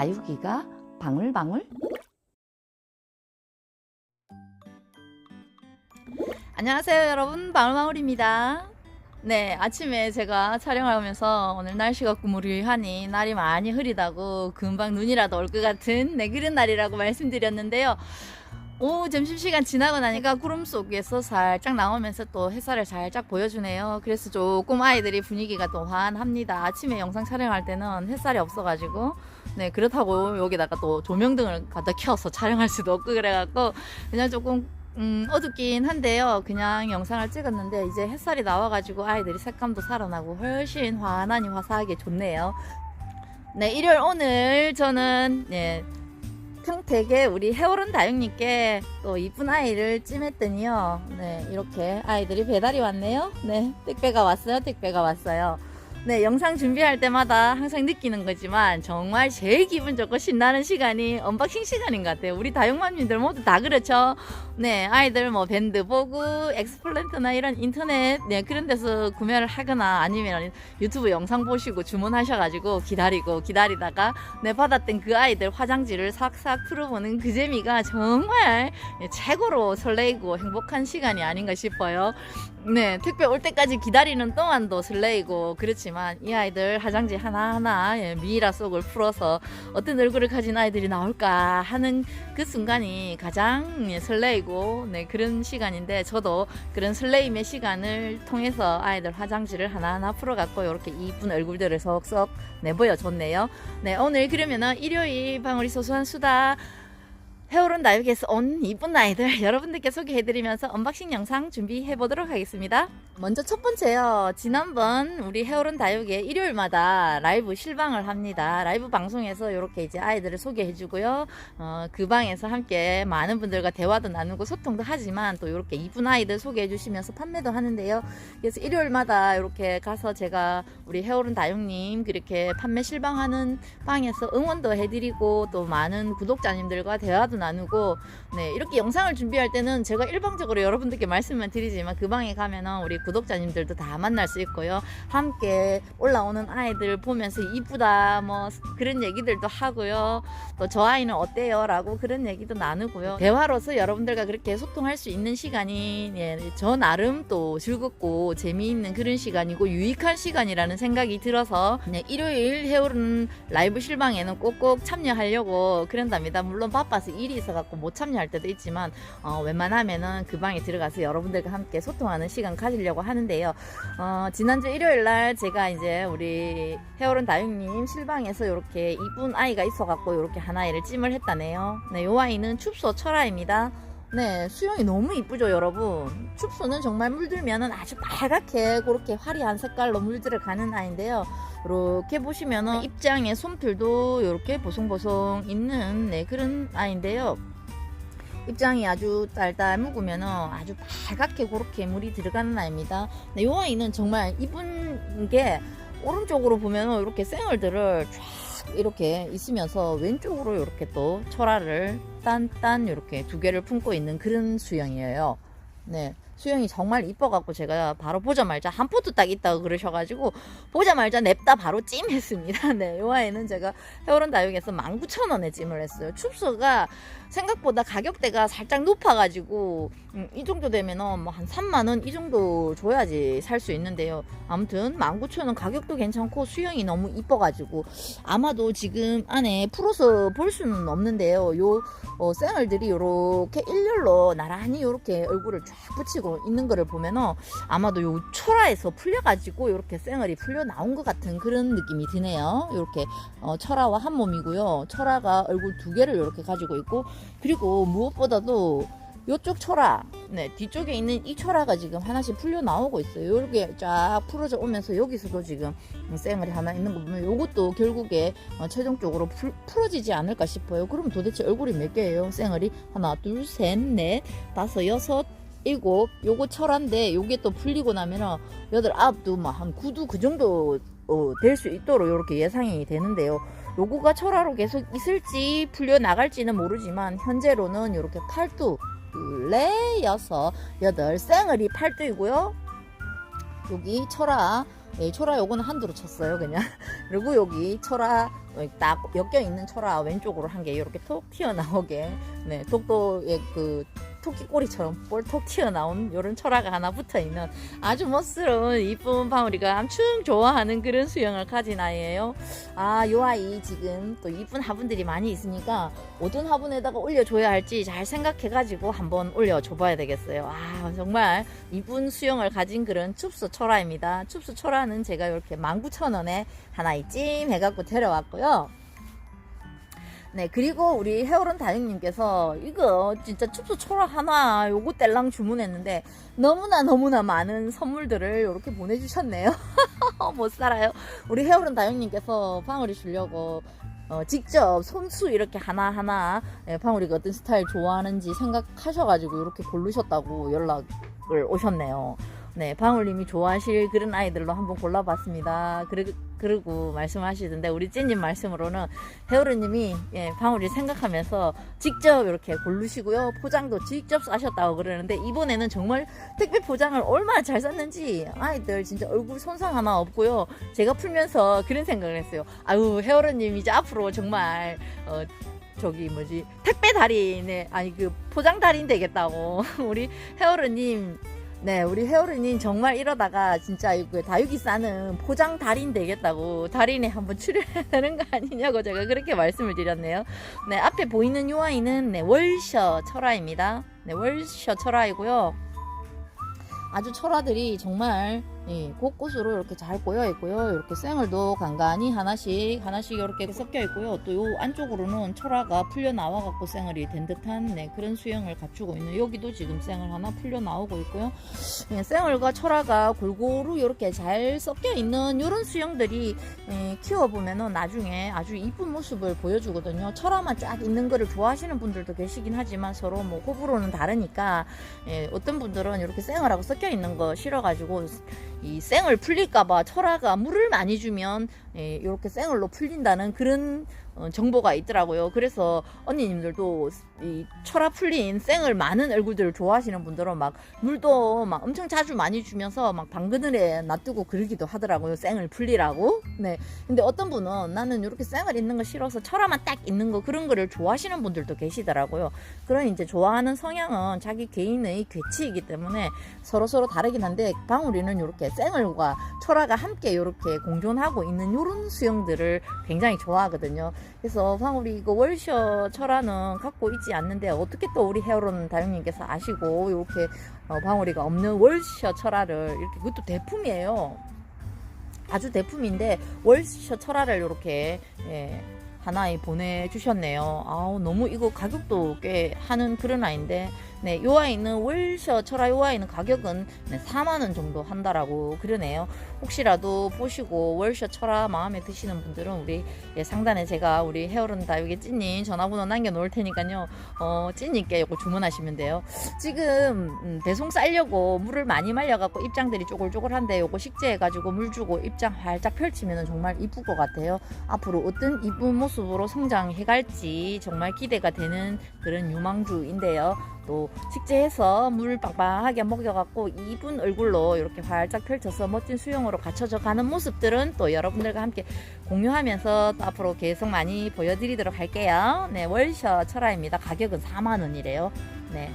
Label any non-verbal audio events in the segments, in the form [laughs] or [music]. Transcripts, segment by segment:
다육이가 방울방울? 안녕하세요 여러분. 방울방울입니다. 네 아침에 제가 촬영하면서 오늘 날씨가 꾸무리하니 날이 많이 흐리다고 금방 눈이라도 올 것 같은 네 그런 날이라고 말씀드렸는데요 오 점심시간 지나고 나니까 구름 속에서 살짝 나오면서 또 햇살을 살짝 보여주네요 그래서 조금 아이들이 분위기가 또 환합니다 아침에 영상 촬영할 때는 햇살이 없어가지고 네 그렇다고 여기다가 또 조명등을 갖다 켜서 촬영할 수도 없고 그래갖고 그냥 조금 음, 어둡긴 한데요. 그냥 영상을 찍었는데 이제 햇살이 나와가지고 아이들이 색감도 살아나고 훨씬 환하니 화사하게 좋네요. 네, 일요일 오늘 저는 예, 평택에 우리 해오른 다육님께 또 이쁜 아이를 찜했더니요. 네, 이렇게 아이들이 배달이 왔네요. 네, 택배가 왔어요. 택배가 왔어요. 네, 영상 준비할 때마다 항상 느끼는 거지만 정말 제일 기분 좋고 신나는 시간이 언박싱 시간인 것 같아요. 우리 다육맘님들 모두 다 그렇죠. 네, 아이들 뭐 밴드 보고 엑스플랜트나 이런 인터넷 네, 그런 데서 구매를 하거나 아니면 유튜브 영상 보시고 주문하셔가지고 기다리고 기다리다가 네, 받았던 그 아이들 화장지를 싹싹 풀어보는 그 재미가 정말 예, 최고로 설레이고 행복한 시간이 아닌가 싶어요. 네, 택배 올 때까지 기다리는 동안도 설레이고 그렇지만 이 아이들 화장지 하나하나 예, 미이라 속을 풀어서 어떤 얼굴을 가진 아이들이 나올까 하는 그 순간이 가장 예, 설레이고 네, 그런 시간인데 저도 그런 설레임의 시간을 통해서 아이들 화장지를 하나하나 풀어갖고 이렇게 이쁜 얼굴들을 쏙쏙 내보여줬네요. 네, 오늘 그러면은 일요일 방울이 소소한 수다 해오른 나육에서 온 이쁜 아이들 [laughs] 여러분들께 소개해드리면서 언박싱 영상 준비해 보도록 하겠습니다. 먼저 첫 번째요. 지난번 우리 해오른 다육에 일요일마다 라이브 실방을 합니다. 라이브 방송에서 이렇게 이제 아이들을 소개해주고요. 어, 그 방에서 함께 많은 분들과 대화도 나누고 소통도 하지만 또 이렇게 이쁜 아이들 소개해주시면서 판매도 하는데요. 그래서 일요일마다 이렇게 가서 제가 우리 해오른 다육님 그렇게 판매 실방하는 방에서 응원도 해드리고 또 많은 구독자님들과 대화도 나누고 네 이렇게 영상을 준비할 때는 제가 일방적으로 여러분들께 말씀만 드리지만 그 방에 가면은 우리 구독자님들도 다 만날 수 있고요. 함께 올라오는 아이들 보면서 이쁘다 뭐 그런 얘기들도 하고요. 또 저 아이는 어때요? 라고 그런 얘기도 나누고요. 대화로서 여러분들과 그렇게 소통할 수 있는 시간이 예, 저 나름 또 즐겁고 재미있는 그런 시간이고 유익한 시간이라는 생각이 들어서 네, 일요일 해오른 라이브 실방에는 꼭꼭 참여하려고 그런답니다. 물론 바빠서 일이 있어갖고 못 참여할 때도 있지만 어, 웬만하면은 그 방에 들어가서 여러분들과 함께 소통하는 시간 가지려고 하는데요. 어, 지난주 일요일 날 제가 이제 우리 헤어른 다육님 실방에서 이렇게 이쁜 아이가 있어갖고 이렇게 하나이를 찜을 했다네요. 네, 요 아이는 춥소 철아입니다. 네, 수영이 너무 이쁘죠, 여러분. 춥소는 정말 물들면은 아주 빨갛게 그렇게 화려한 색깔로 물들어 가는 아이인데요. 이렇게 보시면은 입장에 솜털도 이렇게 보송보송 있는 네, 그런 아이인데요. 입장이 아주 딸딸 묵으면은 아주 빨갛게 그렇게 물이 들어가는 아이입니다. 네, 요 아이는 정말 이쁜 게 오른쪽으로 보면은 이렇게 쌩얼들을 쫙 이렇게 있으면서 왼쪽으로 이렇게 또 철화를 딴 딴 이렇게 두 개를 품고 있는 그런 수영이에요. 네. 수영이 정말 이뻐갖고 제가 바로 보자마자 한 포트 딱 있다고 그러셔가지고 보자마자 냅다 바로 찜했습니다. [laughs] 네, 요 아이는 제가 헤어른 다육에서 19,000원에 찜을 했어요. 춥소가 생각보다 가격대가 살짝 높아가지고 음, 이 정도 되면은 뭐 한 3만 원 이 정도 줘야지 살 수 있는데요. 아무튼 19,000원 가격도 괜찮고 수영이 너무 이뻐가지고 아마도 지금 안에 풀어서 볼 수는 없는데요. 요 어, 쌩얼들이 요렇게 일렬로 나란히 요렇게 얼굴을 쫙 붙이고 있는 거를 보면은 아마도 요 철화에서 풀려가지고 요렇게 쌩얼이 풀려 나온 것 같은 그런 느낌이 드네요. 요렇게 어, 철화와 한 몸이고요. 철화가 얼굴 두 개를 이렇게 가지고 있고 그리고 무엇보다도 요쪽 철화, 네 뒤쪽에 있는 이 철화가 지금 하나씩 풀려 나오고 있어요. 이렇게 쫙 풀어져 오면서 여기서도 지금 쌩얼이 하나 있는 거 보면 요것도 결국에 어, 최종적으로 풀, 풀어지지 않을까 싶어요. 그럼 도대체 얼굴이 몇 개예요? 쌩얼이 하나, 둘, 셋, 넷, 다섯, 여섯, 일곱. 요거 철화인데 요게 또 풀리고 나면은 여덟, 아홉도 막한 구두 그 정도 어, 될 수 있도록 이렇게 예상이 되는데요. 요거가 철화로 계속 있을지 풀려 나갈지는 모르지만 현재로는 이렇게 팔두 둘, 넷, 여섯, 여덟 쌩얼이 팔두이고요. 여기 철화 예, 초라 요거는 한두로 쳤어요 그냥 [laughs] 그리고 여기 초라 어, 딱 엮여 있는 초라 왼쪽으로 한 개 이렇게 톡 튀어나오게 네 톡도의 그 토끼 꼬리처럼 볼톡 튀어나온 이런 철화가 하나 붙어있는 아주 멋스러운 이쁜 방울이가 엄청 좋아하는 그런 수영을 가진 아이예요. 아, 요 아이 지금 또 이쁜 화분들이 많이 있으니까 어떤 화분에다가 올려줘야 할지 잘 생각해가지고 한번 올려줘 봐야 되겠어요. 아, 정말 이쁜 수영을 가진 그런 춥수 철화입니다. 춥수 철화는 제가 이렇게 19,000원에 하나 이찜 해갖고 데려왔고요. 네, 그리고 우리 헤어론 다육님께서 이거 진짜 춥수 초라 하나 요거 뗄랑 주문했는데 너무나 너무나 많은 선물들을 이렇게 보내주셨네요. [laughs] 못 살아요. 우리 헤어론 다육님께서 방울이 주려고 어, 직접 손수 이렇게 하나하나 예, 방울이가 어떤 스타일 좋아하는지 생각하셔가지고 이렇게 고르셨다고 연락을 오셨네요. 네, 방울님이 좋아하실 그런 아이들로 한번 골라봤습니다. 그리고, 그리고 말씀하시던데 우리 찐님 말씀으로는 헤어르님이 예, 방울이 생각하면서 직접 이렇게 고르시고요. 포장도 직접 싸셨다고 그러는데 이번에는 정말 택배 포장을 얼마나 잘 쌌는지 아이들 진짜 얼굴 손상 하나 없고요. 제가 풀면서 그런 생각을 했어요. 아유 헤어르님 이제 앞으로 정말 어, 저기 뭐지 택배 달인의 아니 그 포장 달인 되겠다고 [laughs] 우리 헤어르님 네, 우리 헤어르님 정말 이러다가 진짜 다육이 싸는 포장 달인 되겠다고 달인에 한번 출연해야 되는 거 아니냐고 제가 그렇게 말씀을 드렸네요. 네, 앞에 보이는 요 아이는 네, 월셔 철화입니다. 네, 월셔 철화이고요. 아주 철화들이 정말 예, 곳곳으로 이렇게 잘 꼬여 있고요. 이렇게 쌩얼도 간간히 하나씩 하나씩 이렇게 섞여 있고요. 또 요 안쪽으로는 철화가 풀려 나와 갖고 쌩얼이 된 듯한 네, 그런 수영을 갖추고 있는 여기도 지금 쌩얼 하나 풀려 나오고 있고요. 예, 쌩얼과 철화가 골고루 이렇게 잘 섞여 있는 이런 수영들이 예, 키워 보면은 나중에 아주 이쁜 모습을 보여주거든요. 철화만 쫙 있는 거를 좋아하시는 분들도 계시긴 하지만 서로 뭐 호불호는 다르니까 예, 어떤 분들은 이렇게 쌩얼하고 섞여 있는 거 싫어가지고 이 쌩을 풀릴까봐 철화가 물을 많이 주면 예, 이렇게 쌩얼로 풀린다는 그런 어, 정보가 있더라고요. 그래서 언니님들도 이 철화 풀린 쌩을 많은 얼굴들을 좋아하시는 분들은 막 물도 막 엄청 자주 많이 주면서 막 방그늘에 놔두고 그러기도 하더라고요. 쌩을 풀리라고. 네. 근데 어떤 분은 나는 이렇게 쌩을 있는 거 싫어서 철화만 딱 있는 거 그런 거를 좋아하시는 분들도 계시더라고요. 그런 이제 좋아하는 성향은 자기 개인의 괴치이기 때문에 서로 서로 다르긴 한데 방울이는 이렇게 쌩얼과 철화가 함께 이렇게 공존하고 있는 이런 수영들을 굉장히 좋아하거든요. 그래서 방울이 이거 월셔 철화는 갖고 있지 않는데 어떻게 또 우리 헤어론 다영님께서 아시고 이렇게 어, 방울이가 없는 월셔 철화를 이렇게 그것도 대품이에요. 아주 대품인데 월셔 철화를 이렇게 예, 하나에 보내주셨네요. 아우 너무 이거 가격도 꽤 하는 그런 아이인데 네, 요 아이는 월셔 철화 요 아이는 가격은 네, 4만 원 정도 한다라고 그러네요. 혹시라도 보시고 월셔 철화 마음에 드시는 분들은 우리 예, 상단에 제가 우리 헤어론 다육의 찐님 전화번호 남겨 놓을 테니까요. 어, 찐님께 이거 주문하시면 돼요. 지금 음, 배송 싸려고 물을 많이 말려 갖고 입장들이 쪼글쪼글한데 요거 식재해 가지고 물 주고 입장 활짝 펼치면 정말 이쁠 것 같아요. 앞으로 어떤 이쁜 모습으로 성장해 갈지 정말 기대가 되는 그런 유망주인데요. 또 식재해서 물 빵빵하게 먹여갖고 이쁜 얼굴로 이렇게 활짝 펼쳐서 멋진 수영으로 갖춰져 가는 모습들은 또 여러분들과 함께 공유하면서 또 앞으로 계속 많이 보여드리도록 할게요. 네, 월셔 철화입니다. 가격은 4만 원이래요. 네.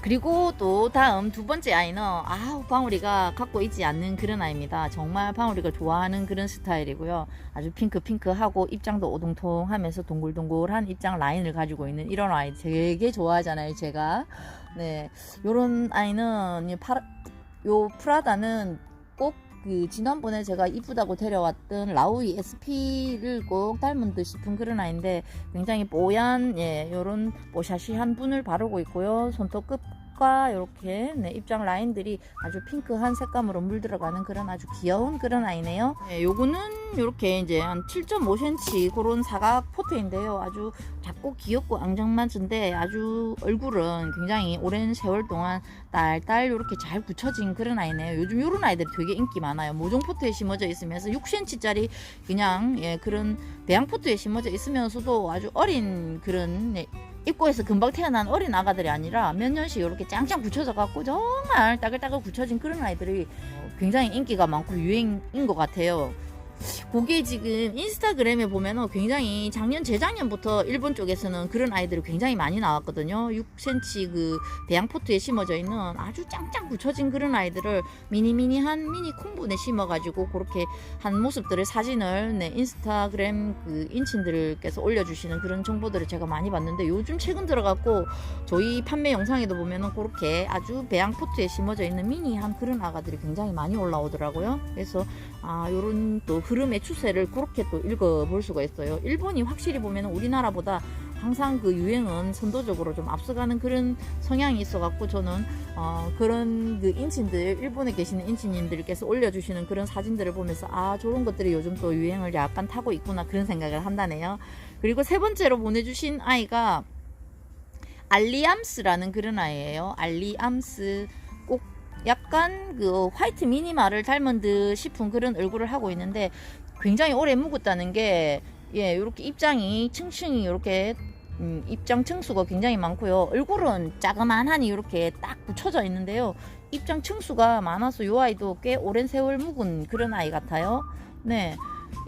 그리고 또 다음 두 번째 아이는 아우 방울이가 갖고 있지 않는 그런 아이입니다. 정말 방울이가 좋아하는 그런 스타일이고요. 아주 핑크 핑크하고 입장도 오동통하면서 동글동글한 입장 라인을 가지고 있는 이런 아이 되게 좋아하잖아요. 제가 네 요런 아이는 이 파라, 요 프라다는 꼭 그 지난번에 제가 이쁘다고 데려왔던 라우이 SP를 꼭 닮은 듯 싶은 그런 아이인데 굉장히 뽀얀 예 요런 뽀샤시한 분을 바르고 있고요. 손톱 끝 과 이렇게 네, 입장 라인들이 아주 핑크한 색감으로 물들어가는 그런 아주 귀여운 그런 아이네요. 네, 요거는 이렇게 이제 한 7.5cm 그런 사각 포트인데요. 아주 작고 귀엽고 앙증맞은데 아주 얼굴은 굉장히 오랜 세월 동안 딸딸 이렇게 잘 굳혀진 그런 아이네요. 요즘 이런 아이들이 되게 인기 많아요. 모종 포트에 심어져 있으면서 6cm짜리 그냥 예, 그런 배양 포트에 심어져 있으면서도 아주 어린 그런 예, 입고에서 금방 태어난 어린 아가들이 아니라 몇 년씩 이렇게 짱짱 굳혀져 갖고 정말 따글따글 굳혀진 그런 아이들이 어, 굉장히 인기가 많고 유행인 것 같아요. 그게 지금 인스타그램에 보면은 굉장히 작년 재작년부터 일본 쪽에서는 그런 아이들이 굉장히 많이 나왔거든요. 6cm 그 배양 포트에 심어져 있는 아주 짱짱 붙여진 그런 아이들을 미니미니한 미니 콩분에 심어가지고 그렇게 한 모습들을 사진을 네, 인스타그램 그 인친들께서 올려주시는 그런 정보들을 제가 많이 봤는데 요즘 최근 들어갖고 저희 판매 영상에도 보면은 그렇게 아주 배양 포트에 심어져 있는 미니한 그런 아가들이 굉장히 많이 올라오더라고요. 그래서 아 요런 또 흐름의 추세를 그렇게 또 읽어볼 수가 있어요. 일본이 확실히 보면은 우리나라보다 항상 그 유행은 선도적으로 좀 앞서가는 그런 성향이 있어갖고 저는 어, 그런 그 인친들 일본에 계시는 인친님들께서 올려주시는 그런 사진들을 보면서 아 저런 것들이 요즘 또 유행을 약간 타고 있구나 그런 생각을 한다네요. 그리고 세 번째로 보내주신 아이가 알리암스라는 그런 아이예요. 알리암스 꼭 약간 그 화이트 미니마를 닮은 듯 싶은 그런 얼굴을 하고 있는데 굉장히 오래 묵었다는 게 예, 이렇게 입장이 층층이 이렇게 음, 입장 층수가 굉장히 많고요. 얼굴은 자그만하니 이렇게 딱 붙여져 있는데요. 입장 층수가 많아서 이 아이도 꽤 오랜 세월 묵은 그런 아이 같아요. 네.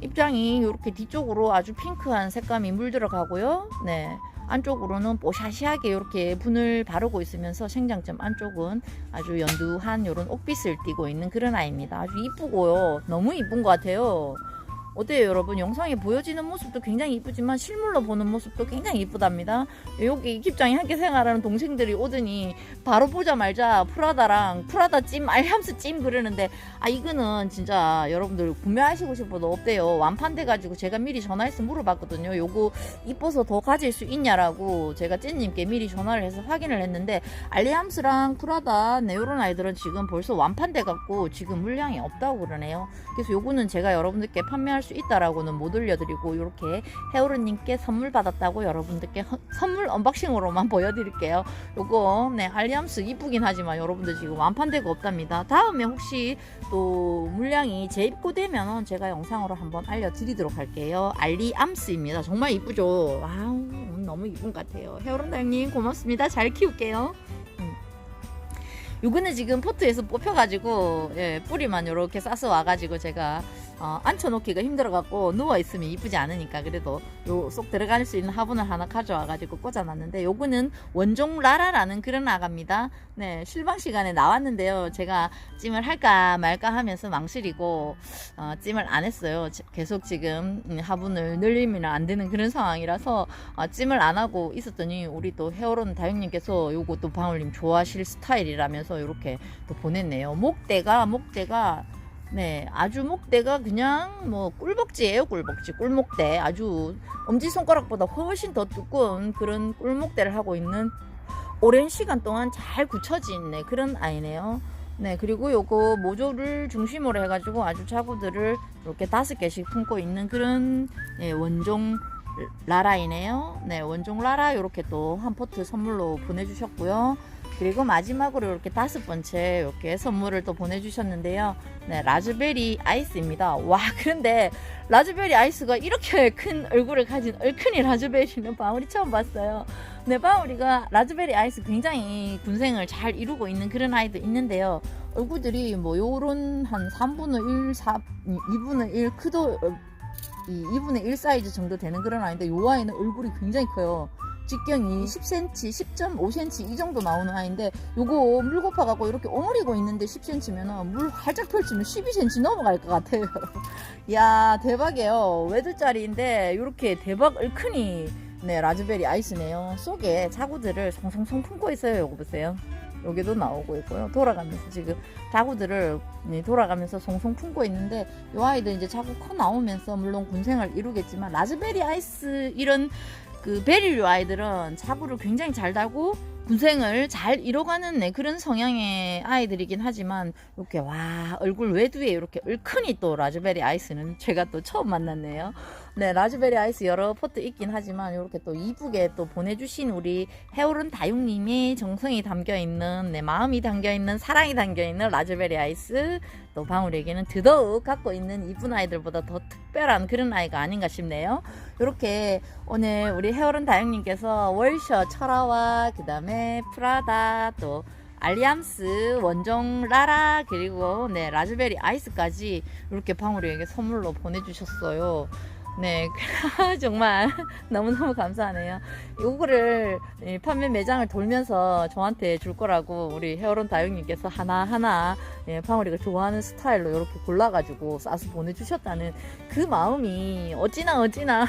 입장이 이렇게 뒤쪽으로 아주 핑크한 색감이 물들어 가고요. 네. 안쪽으로는 뽀샤시하게 이렇게 분을 바르고 있으면서 생장점 안쪽은 아주 연두한 이런 옥빛을 띠고 있는 그런 아이입니다. 아주 이쁘고요. 너무 이쁜 것 같아요. 어때요 여러분? 영상에 보여지는 모습도 굉장히 이쁘지만 실물로 보는 모습도 굉장히 이쁘답니다. 여기 기장에 함께 생활하는 동생들이 오더니 바로 보자마자 프라다랑 프라다 찜 알함스 찜 그러는데 아 이거는 진짜 여러분들 구매하시고 싶어도 없대요. 완판 돼 가지고 제가 미리 전화해서 물어봤거든요. 요거 이뻐서 더 가질 수 있냐라고 제가 찐님께 미리 전화를 해서 확인을 했는데 알리함스랑 프라다 네 요런 아이들은 지금 벌써 완판돼 갖고 지금 물량이 없다고 그러네요. 그래서 요거는 제가 여러분들께 판매할 수 있다라고는 못 올려드리고 이렇게 헤어로님께 선물 받았다고 여러분들께 허- 선물 언박싱으로만 [laughs] 보여드릴게요. 요거 네 알리암스 이쁘긴 하지만 여러분들 지금 완판되고 없답니다. 다음에 혹시 또 물량이 재입고되면 제가 영상으로 한번 알려드리도록 할게요. 알리암스입니다. 정말 이쁘죠? 와우 너무 이쁜 것 같아요. 헤어론달님 고맙습니다. 잘 키울게요. 음. 요거는 지금 포트에서 뽑혀가지고 예, 뿌리만 이렇게 싸서 와가지고 제가 어, 앉혀놓기가 힘들어갖고 누워있으면 이쁘지 않으니까 그래도 요 쏙 들어갈 수 있는 화분을 하나 가져와가지고 꽂아놨는데 요거는 원종 라라라는 그런 아가입니다. 네 실방 시간에 나왔는데요. 제가 찜을 할까 말까 하면서 망설이고 어, 찜을 안 했어요. 지- 계속 지금 음, 화분을 늘리면 안 되는 그런 상황이라서 어, 찜을 안 하고 있었더니 우리 또 헤어론 다육님께서 또 방울님 좋아하실 스타일이라면서 이렇게 또 보냈네요. 목대가 목대가 네, 아주 목대가 그냥 뭐 꿀벅지예요, 꿀벅지, 꿀목대. 아주 엄지 손가락보다 훨씬 더 두꺼운 그런 꿀목대를 하고 있는 오랜 시간 동안 잘 굳혀진 네, 그런 아이네요. 네, 그리고 요거 모조를 중심으로 해가지고 아주 자구들을 이렇게 다섯 개씩 품고 있는 그런 예, 원종 라라이네요. 네, 원종 라라 이렇게 또 한 포트 선물로 보내주셨고요. 그리고 마지막으로 이렇게 다섯 번째 이렇게 선물을 또 보내주셨는데요. 네, 라즈베리 아이스입니다. 와, 그런데 라즈베리 아이스가 이렇게 큰 얼굴을 가진 얼큰이 라즈베리는 방울이 처음 봤어요. 네, 방울이가 라즈베리 아이스 굉장히 군생을 잘 이루고 있는 그런 아이도 있는데요. 얼굴들이 뭐 요런 한 3분의 1, 4, 2분의 1 크도 어, 이 2분의 1 사이즈 정도 되는 그런 아이인데 요 아이는 얼굴이 굉장히 커요. 직경이 10cm, 10.5cm 이 정도 나오는 아이인데 요거 물 고파갖고 이렇게 오므리고 있는데 10cm면은 물 활짝 펼치면 12cm 넘어갈 것 같아요. [laughs] 야 대박이에요. 외두짜리인데 이렇게 대박 얼큰이 네 라즈베리 아이스네요. 속에 자구들을 송송송 품고 있어요. 요거 보세요. 여기도 나오고 있고요. 돌아가면서 지금 자구들을 네, 돌아가면서 송송 품고 있는데 요 아이들 이제 자꾸 커 나오면서 물론 군생을 이루겠지만 라즈베리 아이스 이런 그 베리류 아이들은 자구를 굉장히 잘 달고 군생을 잘 이뤄가는 네, 그런 성향의 아이들이긴 하지만 이렇게 와 얼굴 외두에 이렇게 얼큰이 또 라즈베리 아이스는 제가 또 처음 만났네요. 네 라즈베리 아이스 여러 포트 있긴 하지만 이렇게 또 이쁘게 또 보내주신 우리 해오른 다육님의 정성이 담겨 있는 네 마음이 담겨 있는 사랑이 담겨 있는 라즈베리 아이스 또 방울에게는 더더욱 갖고 있는 이쁜 아이들보다 더 특별한 그런 아이가 아닌가 싶네요. 이렇게 오늘 우리 헤어른 다영님께서 월셔 철화와 그 다음에 프라다 또 알리암스 원종 라라 그리고 네 라즈베리 아이스까지 이렇게 방울이에게 선물로 보내주셨어요. 네 [laughs] 정말 너무너무 감사하네요. 요거를 이 판매 매장을 돌면서 저한테 줄 거라고 우리 헤어론 다육님께서 하나하나 예, 방울이가 좋아하는 스타일로 이렇게 골라가지고 싸서 보내주셨다는 그 마음이 어찌나 어찌나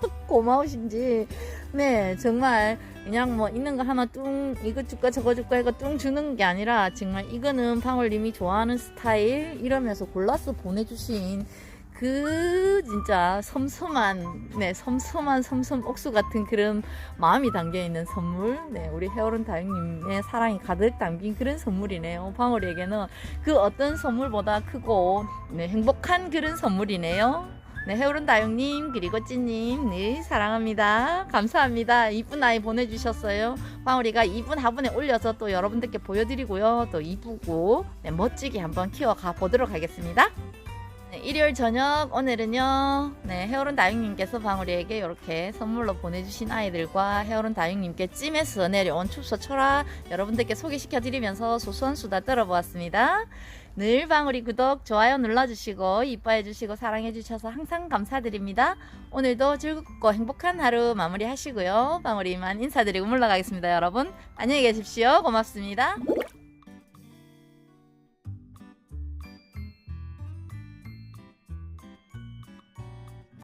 [laughs] 고마우신지 네 정말 그냥 뭐 있는 거 하나 뚱 이거 줄까 저거 줄까 이거 뚱 주는 게 아니라 정말 이거는 방울님이 좋아하는 스타일 이러면서 골라서 보내주신 그 진짜 섬섬한 네 섬섬한 섬섬 옥수 같은 그런 마음이 담겨 있는 선물 네 우리 헤어론 다육님의 사랑이 가득 담긴 그런 선물이네요 방울이에게는 그 어떤 선물보다 크고 네 행복한 그런 선물이네요. 네, 해오른 다육님 그리고 찐님 네 사랑합니다. 감사합니다. 이쁜 아이 보내주셨어요. 방울이가 이쁜 화분에 올려서 또 여러분들께 보여드리고요. 또 이쁘고 네, 멋지게 한번 키워가 보도록 하겠습니다. 네, 일요일 저녁 오늘은요 네, 헤어론 다육님께서 방울이에게 이렇게 선물로 보내주신 아이들과 헤어론 다육님께 찜에서 내려온 춥서 철화 여러분들께 소개시켜드리면서 소소한 수다 떨어보았습니다. 늘 방울이 구독, 좋아요 눌러주시고 이뻐해주시고 사랑해주셔서 항상 감사드립니다. 오늘도 즐겁고 행복한 하루 마무리 하시고요. 방울이만 인사드리고 물러가겠습니다, 여러분. 안녕히 계십시오. 고맙습니다.